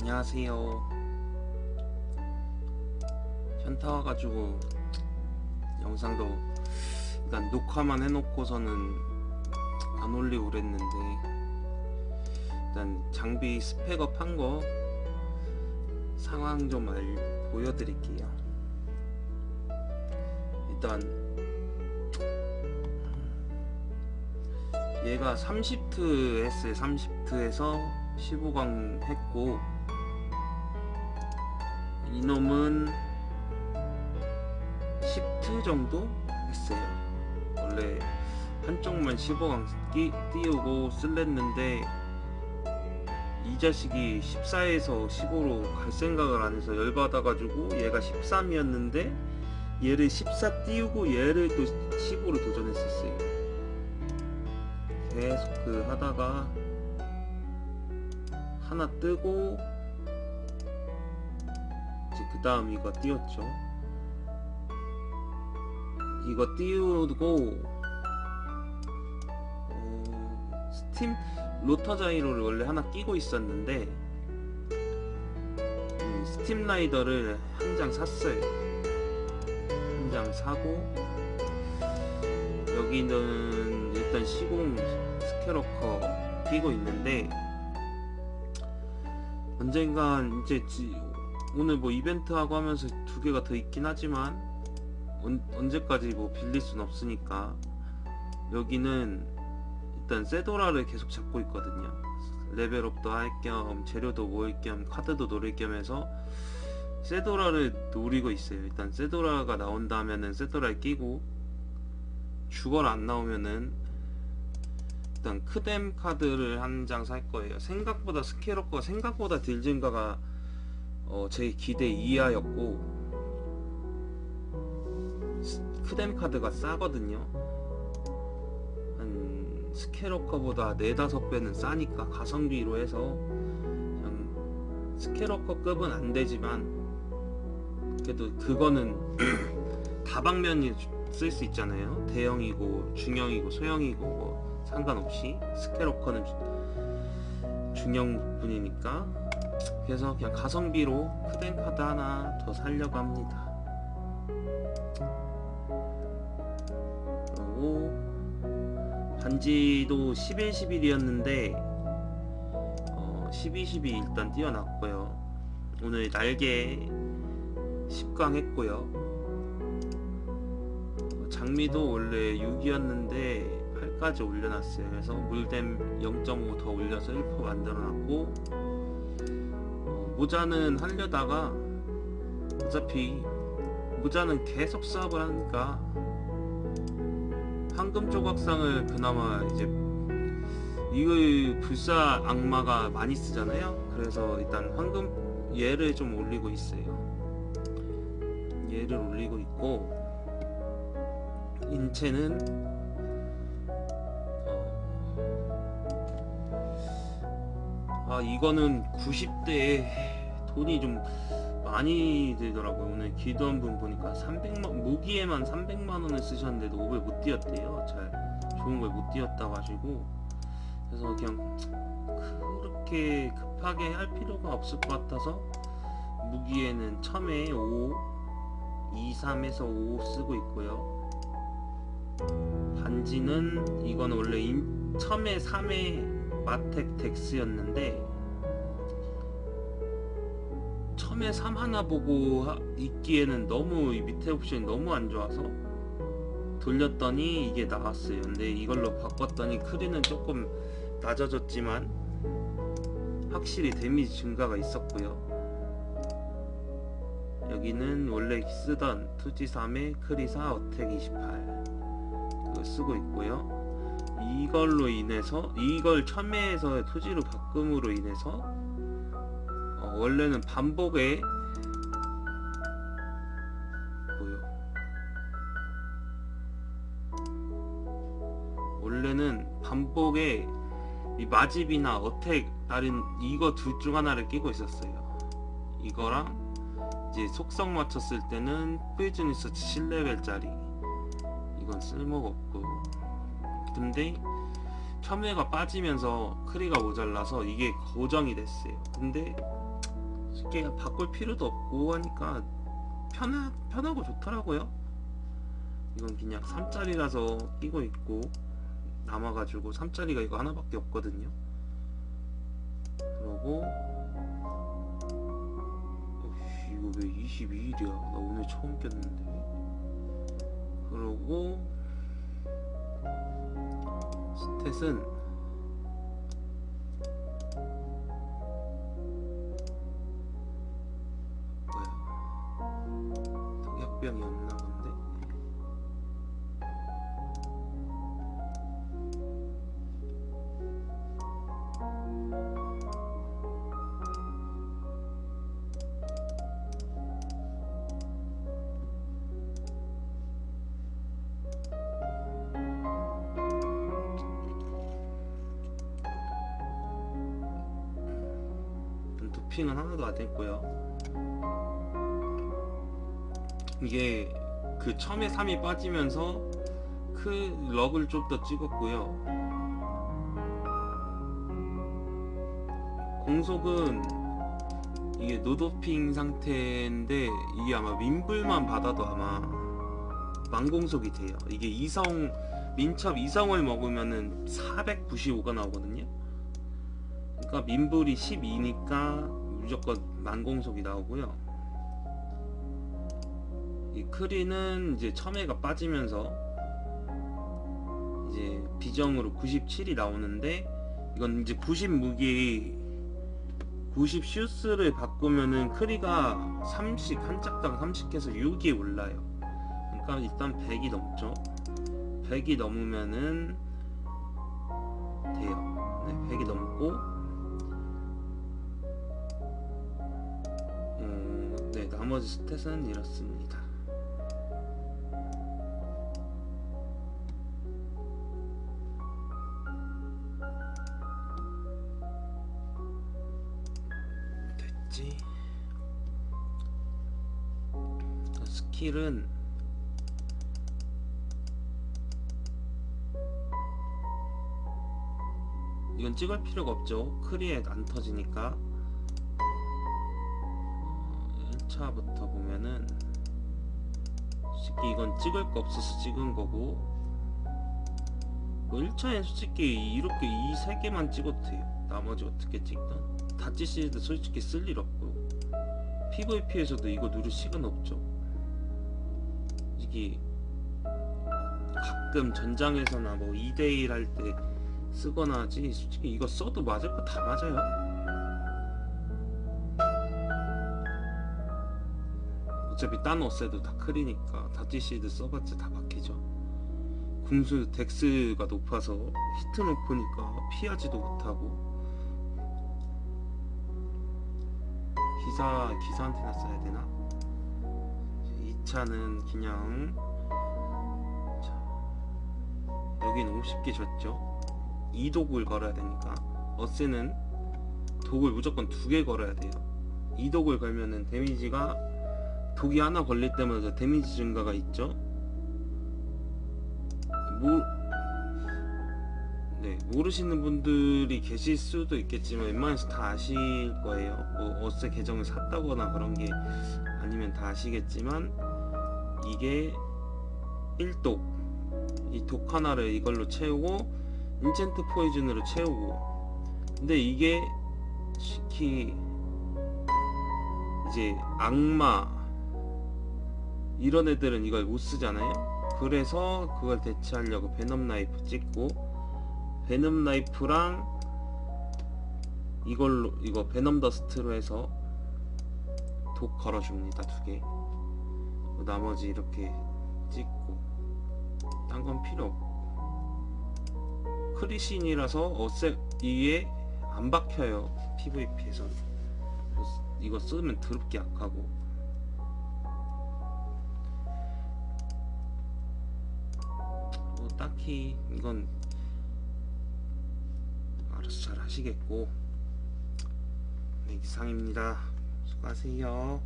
안녕하세요. 현타 와가지고 영상도 일단 녹화만 해놓고서는 안 올리고 그랬는데 일단 장비 스펙업 한 거 상황 좀 알, 보여드릴게요. 일단 얘가 30트 했어요. 30트에서 15강 했고 이놈은 10트 정도 했어요. 원래 한쪽만 15강 끼, 띄우고 쓸랬는데 이 자식이 14에서 15로 갈 생각을 안 해서 열받아가지고 얘가 13이었는데 얘를 14 띄우고 얘를 또 15로 도전했었어요. 계속 그 하다가 하나 뜨고 이제 그 다음 이거 띄웠죠. 이거 띄우고 어, 스팀 로터 자이로를 원래 하나 끼고 있었는데 이 스팀 라이더를 한 장 샀어요. 한 장 사고 여기는 일단 시공 스케러커 끼고 있는데 언젠간 이제 지- 오늘 뭐 이벤트 하고 하면서 두 개가 더 있긴 하지만 언, 언제까지 뭐 빌릴 순 없으니까 여기는 일단 세도라를 계속 잡고 있거든요. 레벨업도 할 겸 재료도 모을 겸 카드도 노릴 겸 해서 세도라를 노리고 있어요. 일단 세도라가 나온다면은 세도라를 끼고 주거라 안 나오면은 일단 크뎀 카드를 한 장 살 거예요. 생각보다 스케러거 생각보다 딜진가가 어, 제 기대 이하였고 스- 크뎀 카드가 싸거든요. 한 스케러커보다 4, 5배는 싸니까 가성비로 해서 그냥 스케러커급은 안 되지만 그래도 그거는 다방면이 쓸 수 있잖아요. 대형이고 중형이고 소형이고 뭐 상관없이 스케러커는 중형뿐이니까 그래서 그냥 가성비로 크덴 카드 하나 더 살려고 합니다. 그리고 반지도 11, 11이었는데 어, 12, 12 일단 띄워놨고요. 오늘 날개 10강 했고요. 어, 장미도 원래 6이었는데 8까지 올려놨어요. 그래서 물댐 0.5 더 올려서 1% 만들어놨고 어, 모자는 하려다가 어차피 모자는 계속 수업을 하니까 황금 조각상을 그나마 이제 이거 불사 악마가 많이 쓰잖아요. 그래서 일단 황금 얘를 좀 올리고 있어요. 얘를 올리고 있고 인체는 아 이거는 90대에 돈이 좀 많이 들더라고요. 오늘 기도한 분 보니까 300만 무기에만 300만 원을 쓰셨는데도 500못 뛰었대요. 잘 좋은 걸 못 뛰었다 가지고 그래서 그냥 그렇게 급하게 할 필요가 없을 것 같아서 무기에는 첨에 5, 2, 3에서 5 쓰고 있고요. 반지는 이건 원래 인, 첨에 3에 마텍 덱스였는데 처음에 3 하나 보고 하- 있기에는 너무 이 밑에 옵션이 너무 안 좋아서 돌렸더니 이게 나왔어요. 근데 이걸로 바꿨더니 크리는 조금 낮아졌지만 확실히 데미지 증가가 있었고요. 여기는 원래 쓰던 투지 3에 크리4 어택 28 그거 쓰고 있고요. 이걸로 인해서 이걸 첨예에서 투지로 바꿈으로 인해서 어, 원래는 반복에 뭐요? 원래는 반복에 이 마집이나 어택 다른 이거 둘 중 하나를 끼고 있었어요. 이거랑 이제 속성 맞췄을 때는 포이즈니스 7레벨짜리 이건 쓸모가 없고 근데 첨예가 빠지면서 크리가 모자라서 이게 고정이 됐어요. 근데 쉽게 바꿀 필요도 없고 하니까 편하, 편하고 좋더라고요. 이건 그냥 3짜리라서 끼고 있고 남아가지고 3짜리가 이거 하나밖에 없거든요. 그러고 어이씨, 이거 왜 22일이야? 나 오늘 처음 꼈는데. 그러고 스탯은 뭐야? 독약병이 없나 본 데 도핑은 하나도 안 했고요. 이게 그 처음에 3이 빠지면서 그 럭을 좀 더 찍었고요. 공속은 이게 노도핑 상태인데 이게 아마 민불만 받아도 아마 만공속이 돼요. 이게 이성 민첩 이성을 먹으면은 495가 나오거든요. 그러니까 민불이 12니까 무조건 만공속이 나오고요. 이 크리는 이제 첨예가 빠지면서 이제 비정으로 97이 나오는데 이건 이제 90 무기 90 슈스를 바꾸면은 크리가 30 한 짝당 30해서 6이 올라요. 그러니까 일단 100이 넘죠. 100이 넘으면은 돼요. 네, 100이 넘고 네, 나머지 스탯은 이렇습니다. 됐지. 자, 스킬은 이건 찍을 필요가 없죠. 크리에 안 터지니까. 1차부터 보면은 솔직히 이건 찍을 거 없어서 찍은 거고 뭐 1차엔 솔직히 이렇게 이 세 개만 찍어도 돼요. 나머지 어떻게 찍던 다찌시드 솔직히 쓸 일 없고 PVP에서도 이거 누를 시간 없죠. 이게 가끔 전장에서나 뭐 2대1 할 때 쓰거나 하지 솔직히 이거 써도 맞을 거 다 맞아요 어차피 딴 옷에도 다 크리니까 다찌시드 써봤자 다 박히죠. 궁수 덱스가 높아서 히트 높으니까 피하지도 못하고. 기사 기사한테나 써야 되나? 2차는 그냥 자, 여기는 50개 줬죠? 이독을 걸어야 되니까. 어스는 독을 무조건 두 개 걸어야 돼요. 이독을 걸면은 데미지가 독이 하나 걸릴 때마다 데미지 증가가 있죠. 모, 네, 모르시는 분들이 계실 수도 있겠지만 웬만해서 다 아실 거예요. 뭐 어세 계정을 샀다거나 그런 게 아니면 다 아시겠지만 이게 1독 이 독 하나를 이걸로 채우고 인챈트 포이즌으로 채우고 근데 이게 특히 이제 악마 이런 애들은 이걸 못 쓰잖아요. 그래서 그걸 대체하려고 베넘 나이프 찍고 베넘 나이프랑 이걸로 이거 베넘 더스트로 해서 독 걸어줍니다 두 개. 나머지 이렇게 찍고 딴 건 필요 없고 크리신이라서 어색 이게 안 박혀요 PVP에서 이거 쓰면 더럽게 약하고 딱히 이건 알아서 잘 하시겠고 네, 이상입니다. 수고하세요.